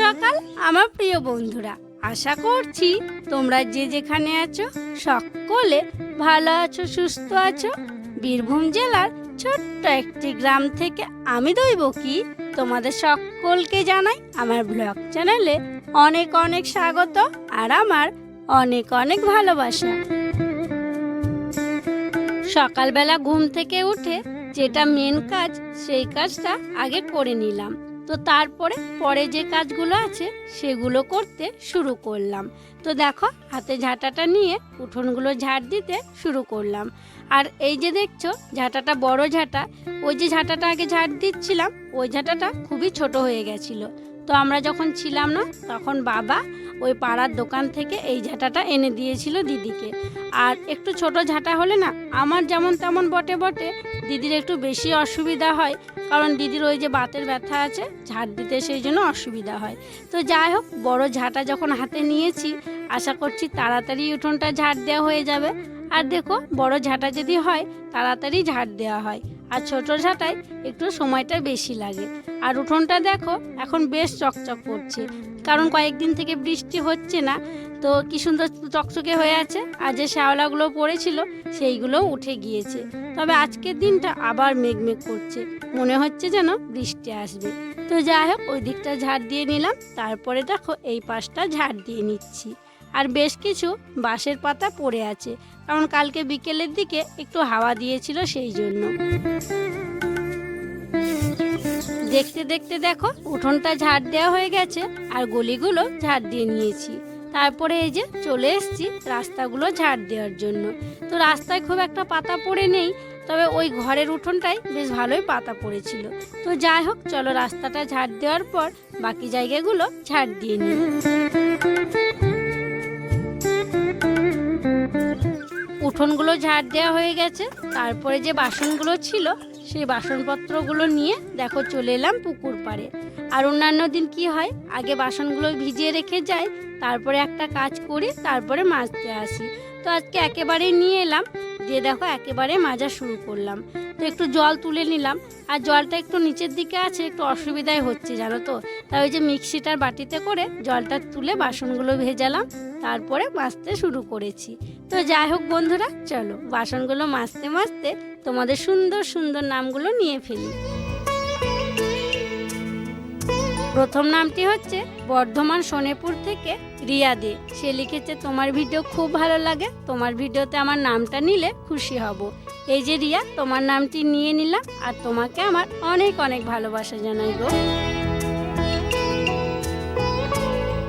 সকাল, আমার প্রিয় বন্ধুরা, আশা করছি তোমরা যে যেখানে আছো, সকলে ভালো আছো, সুস্থ আছো। বীরভূম জেলার ছোট্ট একটি গ্রাম থেকে আমি দইব কি, তোমাদের সকলকে জানাই আমার ব্লগ চ্যানেলে অনেক অনেক স্বাগত আর আমার অনেক অনেক ভালোবাসা। সকালবেলা ঘুম থেকে উঠে যেটা মেন কাজ, সেই কাজটা আগে করে নিলাম। তো তারপরে পরে যে কাজগুলো আছে সেগুলো করতে শুরু করলাম। তো দেখো হাতে ঝাঁটাটা নিয়ে উঠোনগুলো ঝাড় দিতে শুরু করলাম। আর এই যে দেখছ ঝাঁটাটা বড় ঝাঁটা, ওই যে ঝাঁটাটা আগে ঝাড় দিচ্ছিলাম, ওই ঝাঁটাটা খুবই ছোট হয়ে গেছিল। তো আমরা যখন ছিলাম না তখন বাবা ওই পাড়ার দোকান থেকে এই ঝাঁটাটা এনে দিয়েছিল দিদিকে। আর একটু ছোট ঝাঁটা হলে না আমার যেমন তেমন বটে বটে, দিদির একটু বেশি অসুবিধা হয় কারণ দিদির ওই যে বাতের ব্যথা আছে ঝাড় দিতে সেই জন্য অসুবিধা হয়। তো যাই হোক, বড় ঝাঁটা যখন হাতে নিয়েছি, আশা করছি তাড়াতাড়ি উঠোনটা ঝাড় দেওয়া হয়ে যাবে। আর দেখো, বড় ঝাঁটা যদি হয়, তাড়াতাড়ি ঝাড় দেওয়া হয়। আর ছোট ঝাঁটায় একটু সময়টা বেশি লাগে। আর উঠোনটা দেখো, এখন বেশ চকচক করছে। কারণ কয়েকদিন থেকে বৃষ্টি হচ্ছে না, তো কি সুন্দর চকচকে হয়ে আছে। আর যে শ্যাওলাগুলো পড়েছিল, সেইগুলো উঠে গিয়েছে। তবে আজকের দিনটা আবার মেঘমেঘ করছে। মনে হচ্ছে যেন বৃষ্টি আসবে। তো যাই হোক, ওই দিকটা ঝাড় দিয়ে নিলাম। তারপরে দেখো, এই পাশটা ঝাড় দিয়ে নিচ্ছি। আর বেশ কিছু বাঁশের পাতা পড়ে আছে, কারণ কালকে বিকেলের দিকে একটু হাওয়া দিয়েছিল সেই জন্য। দেখতে দেখতে দেখো, উঠোনটা ঝাড় দেওয়া হয়ে গেছে আর গলিগুলো ঝাড় দিয়ে নিয়েছি। তারপরে এই যে চলে এসেছি রাস্তাগুলো ঝাড় দেওয়ার জন্য। তো রাস্তায় খুব একটা পাতা পড়ে নেই, তবে ওই ঘরের উঠোনটাই বেশ ভালোই পাতা পড়েছিল। তো যাই হোক, চলো রাস্তাটা ঝাড় দেওয়ার পর বাকি জায়গাগুলো ঝাড় দিয়ে নিই। উঠোনগুলো ঝাড় দেওয়া হয়ে গেছে। তারপরে যে বাসনগুলো ছিল, সেই বাসনপত্রগুলো নিয়ে দেখো চলে এলাম পুকুর পাড়ে। আর অন্যান্য দিন কি হয়? আগে বাসনগুলো ভিজিয়ে রেখে যাই, তারপরে একটা কাজ করি, তারপরে মাজতে আসি। তো আজকে একেবারেই নিয়ে এলাম। দিয়ে দেখো একেবারে মাজা শুরু করলাম। তো একটু জল তুলে নিলাম। আর জলটা একটু নিচের দিকে আছে, একটু অসুবিধাই হচ্ছে, জানো তো? তাই ওই যে মিক্সিটার বাটিতে করে জলটা তুলে বাসনগুলো ভেজালাম, তারপরে মাজতে শুরু করেছি। তো যাই হোক বন্ধুরা, চলো বাসনগুলো মাজতে মাজতে তোমাদের সুন্দর সুন্দর নামগুলো নিয়ে ফেলি। প্রথম নামটি হচ্ছে বর্ধমান সোনেপুর থেকে রিয়া দে, সে লিখেছে, তোমার ভিডিও খুব ভালো লাগে, তোমার ভিডিওতে আমার নামটা নিলে খুশি হব। এই যে রিয়া, তোমার নামটি নিয়ে নিলাম আর তোমাকে আমার অনেক অনেক ভালোবাসা জানাই গো।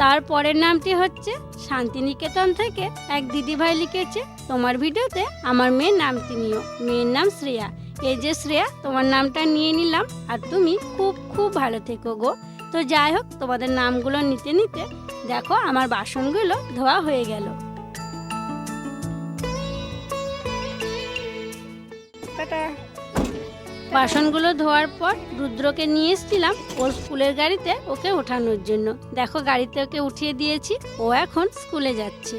তারপরের নামটি হচ্ছে, শান্তিনিকেতন থেকে এক দিদিভাই লিখেছে, তোমার ভিডিওতে আমার মেয়ের নামটি নিও, মেয়ের নাম শ্রেয়া। এই যে শ্রেয়া, তোমার নামটা নিয়ে নিলাম আর তুমি খুব খুব ভালো থেকো গো। তো যাই হোক, তোমাদের নামগুলো নিতে নিতে দেখো আমার বাসনগুলো ধোয়া হয়ে গেল। বাসনগুলো ধোয়ার পর রুদ্রকে নিয়ে এসেছিলাম ওর স্কুলের গাড়িতে ওকে ওঠানোর জন্য। দেখো গাড়িতে ওকে উঠিয়ে দিয়েছি ও এখন স্কুলে যাচ্ছে।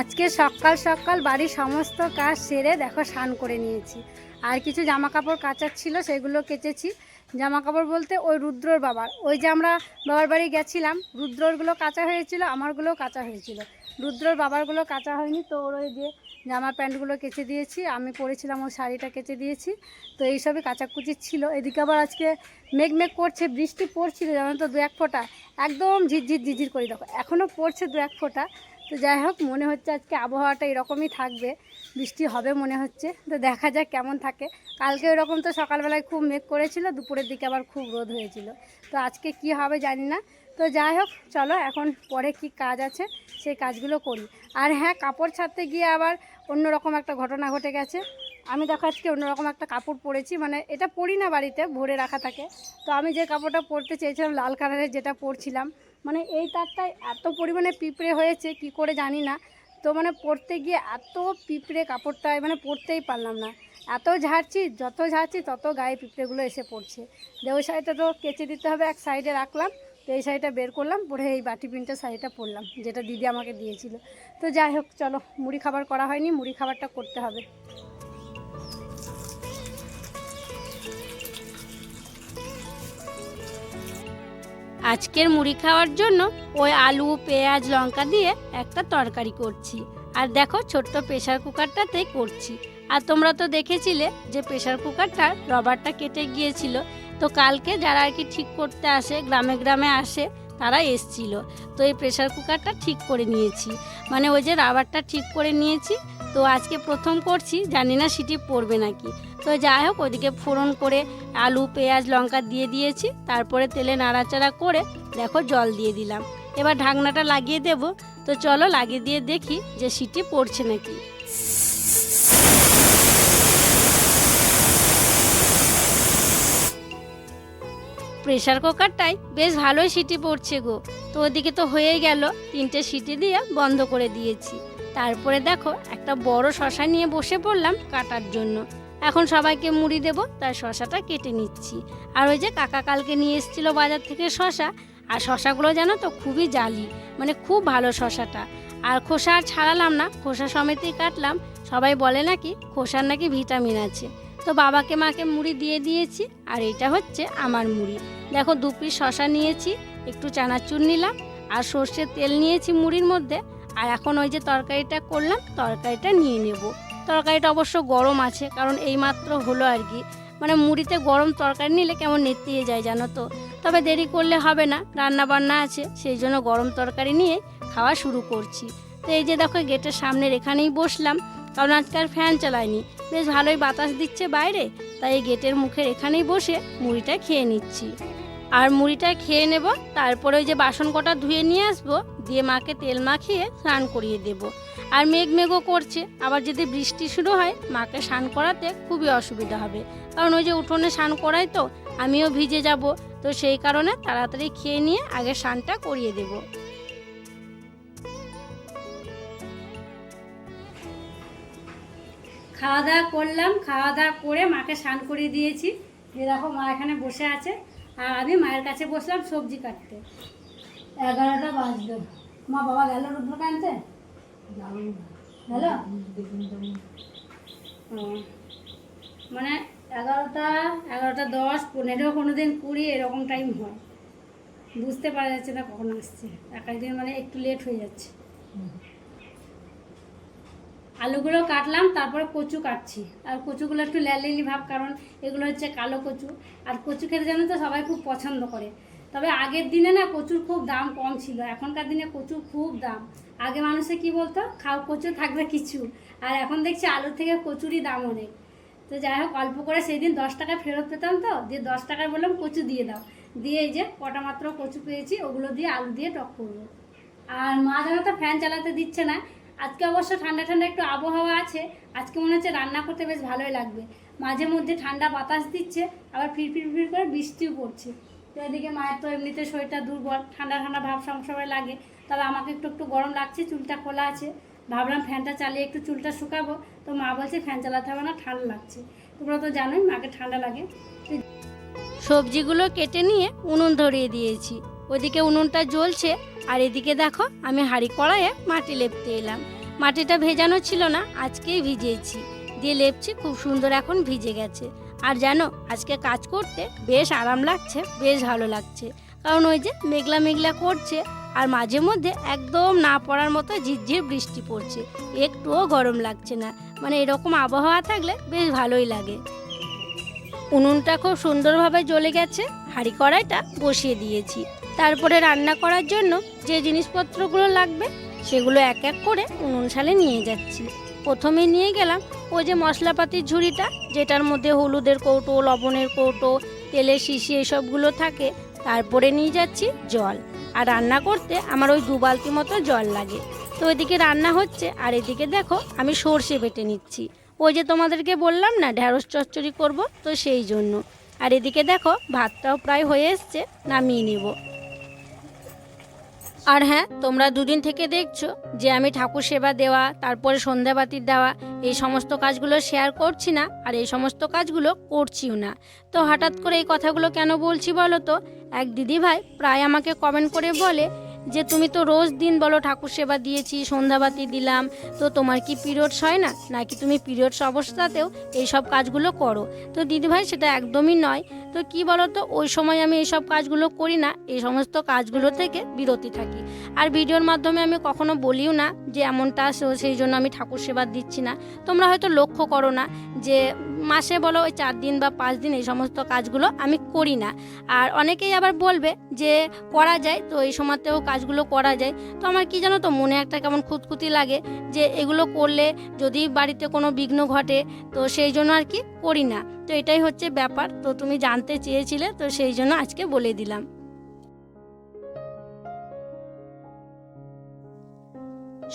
আজকে সকাল সকাল বাড়ির সমস্ত কাজ সেরে দেখো স্নান করে নিয়েছি। আর কিছু জামা কাপড় কাচার ছিল সেগুলো কেচেছি। জামা কাপড় বলতে ওই রুদ্রর বাবার। ওই যে আমরা বাবার বাড়ি গেছিলাম, রুদ্ররগুলো কাঁচা হয়েছিল, আমারগুলোও কাঁচা হয়েছিল। রুদ্রর বাবারগুলো কাঁচা হয়নি, তো ওর ওই যে জামা প্যান্টগুলো কেচে দিয়েছি, আমি পরেছিলাম ওই শাড়িটা কেচে দিয়েছি, তো এইসবই কাচাকুচি ছিল। এদিকে আবার আজকে মেঘ মেঘ করছে, বৃষ্টি পড়ছিল, জানো তো দু এক ফোঁটা। একদম ঝিরঝির ঝিরঝির করে দেখো এখনও পড়ছে দু এক ফোঁটা। তো যাই হোক, মনে হচ্ছে আজকে আবহাওয়াটা এরকমই থাকবে। বৃষ্টি হবে মনে হচ্ছে। তো দেখা যাক কেমন থাকে। কালকে এরকম তো সকালবেলায় খুব মেঘ করেছিল, দুপুরের দিকে আবার খুব রোদ হয়েছিল। তো আজকে কি হবে জানি না। তো যাই হোক, চলো এখন পরে কি কাজ আছে, সেই কাজগুলো করি। আর হ্যাঁ কাপড় ছাড়তে গিয়ে আবার অন্যরকম একটা ঘটনা ঘটে গেছে। আমি দেখো আজকে অন্যরকম একটা কাপড় পরেছি মানে এটা পরি না বাড়িতে, ভরে রাখা থাকে। তো আমি যে কাপড়টা পরতে চেয়েছিলাম, লাল কালারের যেটা পরছিলাম মানে এই তারটায় এত পরিমাণে পিঁপড়ে হয়েছে, কি করে জানি না। তো মানে পড়তে গিয়ে এত পিঁপড়ে কাপড়টা মানে পড়তেই পারলাম না। এত ঝাড়ছি, যত ঝাড়ছি তত গায়ে পিঁপড়েগুলো এসে পড়ছে। দিয়ে ওই শাড়িটা তো কেচে দিতে হবে, এক সাইডে রাখলাম, তো এই শাড়িটা বের করলাম, পরে এই বাটি প্রিন্টের শাড়িটা পরলাম, যেটা দিদি আমাকে দিয়েছিল। তো যাই হোক, চলো, মুড়ি খাবার করা হয়নি, মুড়ি খাবারটা করতে হবে। আজকের মুড়ি খাওয়ার জন্য ওই আলু, পেঁয়াজ, লঙ্কা দিয়ে একটা তরকারি করছি। আর দেখো ছোট্ট প্রেশার কুকারটাতেই করছি। আর তোমরা তো দেখেছিলে যে প্রেশার কুকারটার রবারটা কেটে গিয়েছিল। তো কালকে যারা আর কি ঠিক করতে আসে, গ্রামে গ্রামে আসে, তারা এসছিল। তো এই প্রেশার কুকারটা ঠিক করে নিয়েছি। মানে ওই যে রাবারটা ঠিক করে নিয়েছি। তো আজকে প্রথম করছি, জানি না সিটি পড়বে নাকি। তো যাই হোক ওইদিকে ফোড়ন করে আলু, পেঁয়াজ, লঙ্কা দিয়ে দিয়েছি। তারপরে তেলে নাড়াচাড়া করে দেখো জল দিয়ে দিলাম। এবার ঢাকনাটা লাগিয়ে দেব। তো চলো লাগিয়ে দিয়ে দেখি যে সিটি পড়ছে নাকি। প্রেশার কুকারটাই বেশ ভালোই সিটি পড়ছে গো। তো ওদিকে তো হয়েই গেল, তিনটে সিটি দিয়ে বন্ধ করে দিয়েছি। তারপরে দেখো একটা বড় শশা নিয়ে বসে পড়লাম কাটার জন্য। এখন সবাইকে মুড়ি দেব তাই শশাটা কেটে নিচ্ছি। আর ওই যে কাকা কালকে নিয়ে এসেছিল বাজার থেকে শশা, আর শশাগুলো জানো তো খুবই জালি মানে খুব ভালো শশাটা। আর খোসা আর ছাড়ালাম না, খোসা সমেতই কাটলাম। সবাই বলে নাকি খোসার নাকি ভিটামিন আছে। তো বাবাকে মাকে মুড়ি দিয়ে দিয়েছি, আর এটা হচ্ছে আমার মুড়ি। দেখো দু পিস শশা নিয়েছি, একটু চানাচুর নিলাম, আর সর্ষের তেল নিয়েছি মুড়ির মধ্যে, আর এখন ওই যে তরকারিটা করলাম, তরকারিটা নিয়ে নেব। তরকারিটা অবশ্য গরম আছে, কারণ এইমাত্র হলো আর কি। মানে মুড়িতে গরম তরকারি নিলে কেমন নেতিয়ে যায় জানো তো? তবে দেরি করলে হবে না রান্না বান্না আছে, সেই জন্য গরম তরকারি নিয়ে খাওয়া শুরু করছি। তো এই যে দেখো, গেটের সামনের এখানেই বসলাম, কারণ আজকাল ফ্যান চালাইনি। বেশ ভালোই বাতাস দিচ্ছে বাইরে, তাই এই গেটের মুখের এখানেই বসে মুড়িটা খেয়ে নিচ্ছি। আর মুড়িটা খেয়ে নেব, তারপরে ওই যে বাসন কটা ধুয়ে নিয়ে আসব দিয়ে মাকে তেল মাখিয়ে স্নান করিয়ে দেব। আর মেঘ মেঘও করছে। আবার যদি বৃষ্টি শুরু হয়, মাকে স্নান করাতে খুবই অসুবিধা হবে। কারণ ওই যে উঠোনে স্নান করাই তো, আমিও ভিজে যাব। তো সেই কারণে তাড়াতাড়ি খেয়ে নিয়ে আগে স্নানটা করিয়ে দেব। খাওয়া দাওয়া করলাম। খাওয়া দাওয়া করে মাকে স্নান করিয়ে দিয়েছি। দেখো, মা এখানে বসে আছে। আর আমি মায়ের কাছে বসলাম সবজি কাটতে। এগারোটা বাজলো। মা বাবা গেল রুদ্র আনতে? গেল? মানে এগারোটা এগারোটা দশ, পনেরো কোনো দিন কুড়ি, এরকম টাইম হয়। বুঝতে পারা যাচ্ছে না কখন আসছে। এক একদিন মানে একটু লেট হয়ে যাচ্ছে। আলুগুলো কাটলাম, তারপরে কচু কাটছি। আর কচুগুলো একটু ল্যালিলি ভাব, কারণ এগুলো হচ্ছে কালো কচু। আর কচু খেতে জানো তো সবাই খুব পছন্দ করে। তবে আগের দিনে না কচুর খুব দাম কম ছিল, এখনকার দিনে কচুর খুব দাম। আগে মানুষে কি বলতো, খাও কচুর থাকবে কিছু। আর এখন দেখছি আলুর থেকে কচুরই দাম অনেক। তো যাই হোক, অল্প করে সেই দিন দশ টাকা ফেরত পেতাম তো, দিয়ে দশ টাকায় বললাম কচু দিয়ে দাও। দিয়ে এই যে কটা মাত্র কচু পেয়েছি, ওগুলো দিয়ে আলু দিয়ে টক করব। আর মা জানো তো ফ্যান চালাতে দিচ্ছে না, আজকে অবশ্য ঠান্ডা ঠান্ডা একটু আবহাওয়া আছে, আজকে মনে হচ্ছে রান্না করতে বেশ ভালোই লাগবে। মাঝে মধ্যে ঠান্ডা বাতাস দিচ্ছে, আবার ফিরফির ফির করে বৃষ্টিও পড়ছে। তো এদিকে মায়ের তো এমনিতে শরীরটা দুর্বল, ঠান্ডা ঠান্ডা ভাব সবসময় লাগে। তবে আমাকে একটু একটু গরম লাগছে, চুলটা খোলা আছে। ভাবলাম ফ্যানটা চালিয়ে একটু চুলটা শুকাবো। তো মা বলছে, ফ্যান চালাতে হবে না, ঠান্ডা লাগছে। তোমরা তো জানোই মাকে ঠান্ডা লাগে। সবজিগুলো কেটে নিয়ে উনুন ধরিয়ে দিয়েছি। ওদিকে উনুনটা জ্বলছে, আর এদিকে দেখো, আমি হাঁড়ি কড়াইয়ে মাটি লেপতে এলাম। মাটিটা ভেজানো ছিল না, আজকেই ভিজিয়েছি দিয়ে লেপছি, খুব সুন্দর এখন ভিজে গেছে। আর জানো, আজকে কাজ করতে বেশ আরাম লাগছে, বেশ ভালো লাগছে। কারণ ওই যে মেঘলা মেঘলা করছে আর মাঝে মধ্যে একদম না পড়ার মতো ঝিরঝির বৃষ্টি পড়ছে। একটুও গরম লাগছে না। মানে এরকম আবহাওয়া থাকলে বেশ ভালোই লাগে। উনুনটা খুব সুন্দরভাবে জ্বলে গেছে, হাঁড়ি কড়াইটা বসিয়ে দিয়েছি। তারপরে রান্না করার জন্য যে জিনিসপত্রগুলো লাগবে, সেগুলো এক এক করে উনুন সালে নিয়ে যাচ্ছি। প্রথমে নিয়ে গেলাম ওই যে মশলাপাতির ঝুড়িটা, যেটার মধ্যে হলুদের কৌটো, লবণের কৌটো, তেলের শিশি এসবগুলো থাকে, তারপরে নিয়ে যাচ্ছি জল। আর রান্না করতে আমার ওই দু বালতি মতো জল লাগে। তো ওইদিকে রান্না হচ্ছে, আর এদিকে দেখো আমি সর্ষে বেটে নিচ্ছি। ওই যে তোমাদেরকে বললাম না ঢ্যাঁড়স চচ্চড়ি করব, তো সেই জন্য। আর এদিকে দেখো, ভাতটাও প্রায় হয়ে এসছে, নামিয়ে নেব। আর হ্যাঁ তোমরা দুদিন থেকে দেখছ যে আমি ঠাকুর সেবা দেওয়া, তারপরে সন্ধ্যাবাতির দেওয়া, এই সমস্ত কাজগুলো শেয়ার করছি না আর এই সমস্ত কাজগুলো করছিও না। তো হঠাৎ করে এই কথাগুলো কেন বলছি বলো তো? এক দিদি ভাই প্রায় আমাকে কমেন্ট করে বলে যে, তুমি তো রোজ দিন বলো ঠাকুর সেবা দিয়েছি সন্ধ্যাবাতি দিলাম, তো তোমার কি পিরিয়ডস হয় না? নাকি তুমি পিরিয়ডস অবস্থাতেও এই সব কাজগুলো করো? তো দিদিভাই সেটা একদমই নয়। তো কি বলো তো ওই সময় আমি এইসব কাজগুলো করি না, এই সমস্ত কাজগুলো থেকে বিরতি থাকি। আর ভিডিওর মাধ্যমে আমি কখনো বলিও না যে এমনটা সেই জন্য আমি ঠাকুর সেবা দিচ্ছি না। তোমরা হয়তো লক্ষ্য করো না যে মাসে বলো ওই চার দিন বা পাঁচ দিন এই সমস্ত কাজগুলো আমি করি না। আর অনেকেই আবার বলবে যে করা যায়, তো এই সময়তেও কাজগুলো করা যায়। তো আমার কি জানো তো, মনে একটা কেমন খুঁতখুতি লাগে যে এগুলো করলে যদি বাড়িতে কোনো বিঘ্ন ঘটে, তো সেই জন্য আর কি করি না। তো এটাই হচ্ছে ব্যাপার। তো তুমি জানতে চেয়েছিলে, তো সেই জন্য আজকে বলে দিলাম।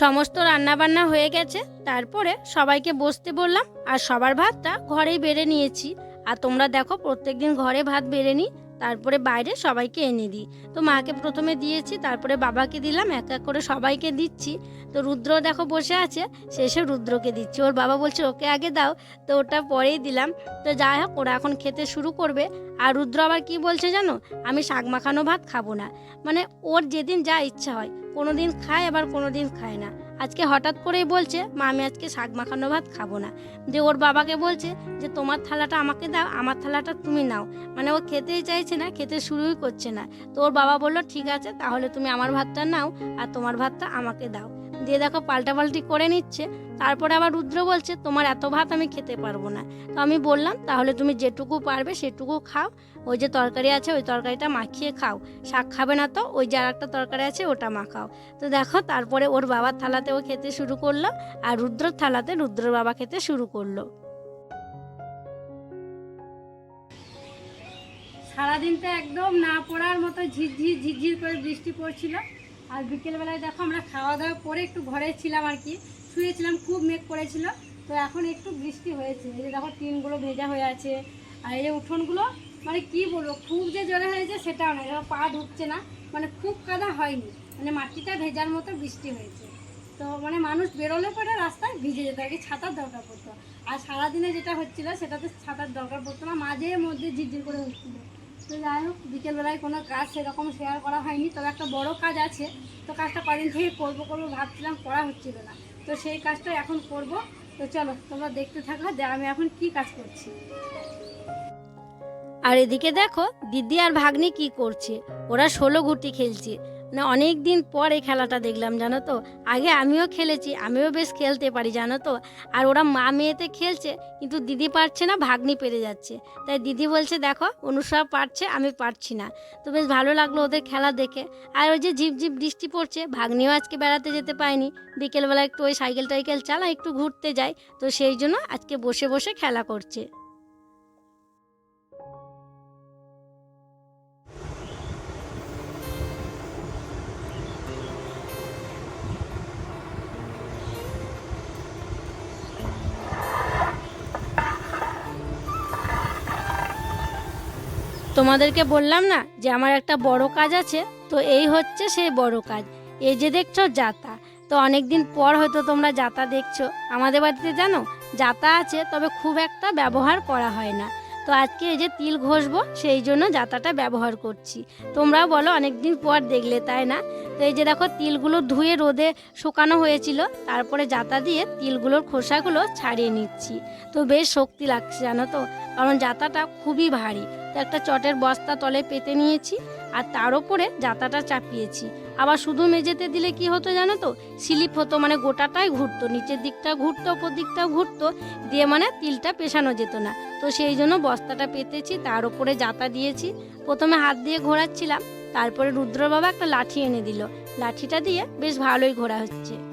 সমস্ত রান্নাবান্না হয়ে গেছে, তারপরে সবাইকে বসতে বললাম, আর সবার ভাতটা ঘরেই বেড়ে নিয়েছি। আর তোমরা দেখো, প্রত্যেকদিন ঘরে ভাত বেড়ে নিই তারপরে বাইরে সবাইকে এনে দিই। তো মাকে প্রথমে দিয়েছি, তারপরে বাবাকে দিলাম, এক এক করে সবাইকে দিচ্ছি। তো রুদ্র দেখো বসে আছে, শেষে রুদ্রকে দিচ্ছি। ওর বাবা বলছে, ওকে আগে দাও। তো ওটা পরেই দিলাম। তো যাই হোক, ওরা এখন খেতে শুরু করবে। আর রুদ্র আবার কি বলছে জানো? আমি শাক মাখানো ভাত খাব না। মানে ওর যেদিন যা ইচ্ছা হয়। কোনো দিন খায়, আবার কোনো দিন খায় না। আজকে হঠাৎ করেই বলছে, মা, আমি আজকে শাক মাখানো ভাত খাব না। যে ওর বাবাকে বলছে যে, তোমার থালাটা আমাকে দাও, আমার থালাটা তুমি নাও। মানে ও খেতেই চাইছে না, খেতে শুরুই করছে না। তো ওর বাবা বলল, ঠিক আছে, তাহলে তুমি আমার ভাতটা নাও, আর তোমার ভাতটা আমাকে দাও। দিয়ে দেখো পাল্টাপাল্টি করে নিচ্ছে। তারপরে আবার রুদ্র বলছে, তোমার এত ভাত আমি খেতে পারব না। তো আমি বললাম, তাহলে তুমি যেটুকু পারবে সেটুকু খাও। ওই যে তরকারি আছে, ওই তরকারিটা মাখিয়ে খাও। শাক খাবে না তো, ওই যে একটা তরকারি আছে, ওটা মাখাও। তো দেখো, তারপরে ওর বাবার থালাতে ও খেতে শুরু করল, আর রুদ্রর থালাতে রুদ্রর বাবা খেতে শুরু করল। সারাদিনটা একদম না পড়ার মতো ঝিরঝির ঝিরঝির করে বৃষ্টি পড়ছিল। আর বিকেলবেলায় দেখো আমরা খাওয়া দাওয়া করে একটু ঘরে ছিলাম আর কি। শুয়েছিলাম, খুব মেঘ পড়েছিল তো এখন একটু বৃষ্টি হয়েছে। এই যে দেখো টিনগুলো ভেজা হয়ে আছে। আর এই যে উঠোনগুলো মানে কি বলব, খুব যে জোরে হয়েছে সেটাও নয় দেখো পা ঢুকছে না। মানে খুব কাদা হয়নি। মানে মাটিটা ভেজার মতো বৃষ্টি হয়েছে। তো মানে মানুষ বেরোলে পরে রাস্তায় ভিজে যেত। আর কি ছাতার দরকার পড়তো। আর সারাদিনে যেটা হচ্ছিল, সেটাতে ছাতার দরকার পড়তো না। মাঝে মধ্যে ঝিরঝির করে হচ্ছিল। তো যাই হোক, বিকেলবেলায় কোনো কাজ সেরকম শেয়ার করা হয়নি। তবে একটা বড় কাজ আছে। তো কাজটা কদিন থেকে করব করব ভাবছিলাম, করা হচ্ছিল না। তো সেই কাজটা এখন করব। তো চলো, তোমরা দেখতে থাকো যে আমি এখন কি কাজ করছি। আর এদিকে দেখো, দিদি আর ভাগ্নি কি করছে? ওরা ষোলো গুটি খেলছে। মানে অনেক দিন পর এই খেলাটা দেখলাম, জানো তো? আগে আমিও খেলেছি, আমিও বেশ খেলতে পারি, জানো তো? আর ওরা মা মেয়েতে খেলছে, কিন্তু দিদি পারছে না, ভাগ্নি পেরে যাচ্ছে। তাই দিদি বলছে, দেখো অনুসরা পারছে, আমি পারছি না। তো বেশ ভালো লাগল ওদের খেলা দেখে। আর ওই যে ঝিপ ঝিপ বৃষ্টি পড়ছে, ভাগ্নিও আজকে বেড়াতে যেতে পায়নি। বিকেলবেলা একটু ওই সাইকেল টাইকেল চালা একটু ঘুরতে যায়, তো সেই জন্য আজকে বসে বসে খেলা করছে। তোমাদেরকে বললাম না যে আমার একটা বড় কাজ আছে? তো এই হচ্ছে সেই বড় কাজ। এই যে দেখছ জাতা তো অনেক দিন পর হয়তো তোমরা যাতা দেখছ। আমাদের বাড়িতে জানো জাতা আছে, তবে খুব একটা ব্যবহার করা হয় না। তো আজকে এই যে তিল ঘষবো, সেই জন্য জাতাটা ব্যবহার করছি। তোমরাও বলো অনেক দিন পর দেখলে, তাই না? তো এই যে দেখো, তিলগুলো ধুয়ে রোদে শুকানো হয়েছিল। তারপরে জাতা দিয়ে তিলগুলোর খোসাগুলো ছাড়িয়ে নিচ্ছি। তো বেশ শক্তি লাগছে, জানো তো? কারণ জাতাটা খুবই ভারী। তো একটা চটের বস্তা তলে পেতে নিয়েছি আর তার ওপরে জাতাটা চাপিয়েছি। আবার শুধু মেঝেতে দিলে কি হতো জানো তো? স্লিপ হতো মানে গোটাটাই ঘুরতো, নিচের দিকটা ঘুরতো, ওপর দিকটাও ঘুরতো, দিয়ে মানে তিলটা পেশানো যেত না। তো সেই জন্য বস্তাটা পেতেছি, তার ওপরে জাতা দিয়েছি। প্রথমে হাত দিয়ে ঘোরাচ্ছিলাম, তারপরে রুদ্র বাবা একটা লাঠি এনে দিল। লাঠিটা দিয়ে বেশ ভালোই ঘোরা হচ্ছে।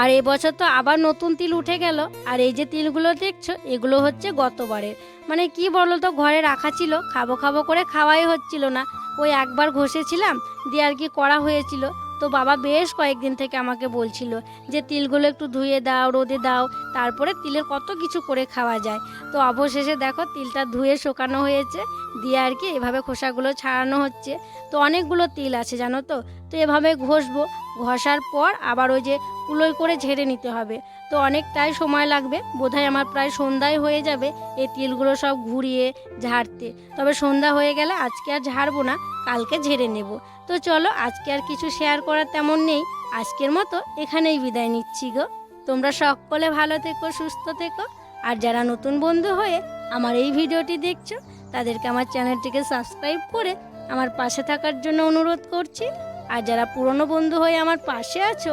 আর এবছর তো আবার নতুন তিল উঠে গেল। আর এই যে তিলগুলো দেখছ, এগুলো হচ্ছে গতবারের। মানে কি বলো তো ঘরে রাখা ছিল, খাব খাব করে খাওয়াই হচ্ছিল না। ওই একবার ঘষেছিলাম, দিয়ে আর কি করা হয়েছিল। তো বাবা বেশ কয়েকদিন থেকে আমাকে বলছিল যে, তিলগুলো একটু ধুয়ে দাও, রোদে দাও, তারপরে তিলের কত কিছু করে খাওয়া যায়। তো অবশেষে দেখো, তিলটা ধুয়ে শোকানো হয়েছে, দিয়ে আর কি এভাবে খোসাগুলো ছাড়ানো হচ্ছে। তো অনেকগুলো তিল আছে, জানো তো? তো এভাবে ঘষবো। ঘষার পর আবার ওই যে কুলোই করে ঝেড়ে নিতে হবে। তো অনেকটাই সময় লাগবে। বোধহয় আমার প্রায় সন্ধ্যায় হয়ে যাবে এই তিলগুলো সব ঘুরিয়ে, ঝাড়তে। তবে সন্ধ্যা হয়ে গেলে আজকে আর ঝাড়বো না, কালকে ঝেড়ে নেব। তো চলো, আজকে আর কিছু শেয়ার করার তেমন নেই। আজকের মতো এখানেই বিদায় নিচ্ছি গো। তোমরা সকলে ভালো থেকো, সুস্থ থেকো। আর যারা নতুন বন্ধু হয়ে আমার এই ভিডিওটি দেখছ, তাদেরকে আমার চ্যানেলটিকে সাবস্ক্রাইব করে আমার পাশে থাকার জন্য অনুরোধ করছি। আর যারা পুরনো বন্ধু হয়ে আমার পাশে আছো